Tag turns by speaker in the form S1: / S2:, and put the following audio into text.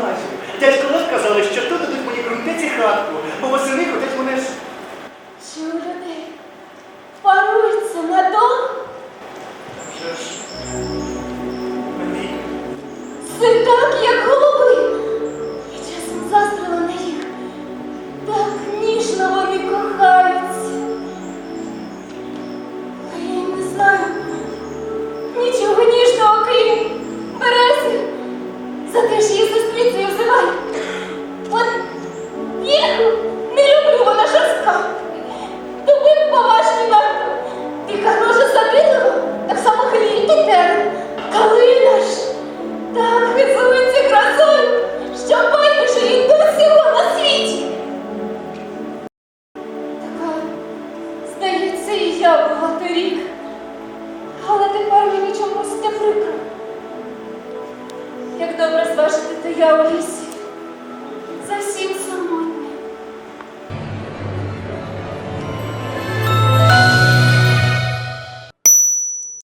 S1: наразі. Дядько Лев казали, що то дадуть мені крунтеці хатку, бо восени ходять мене ж.
S2: Чую людей. Паруються на дом.
S1: Вже ж. Мені.
S2: Це так, я була торік, але тепер мені чомусь не прикро. Як добре зважити, то я у лісі.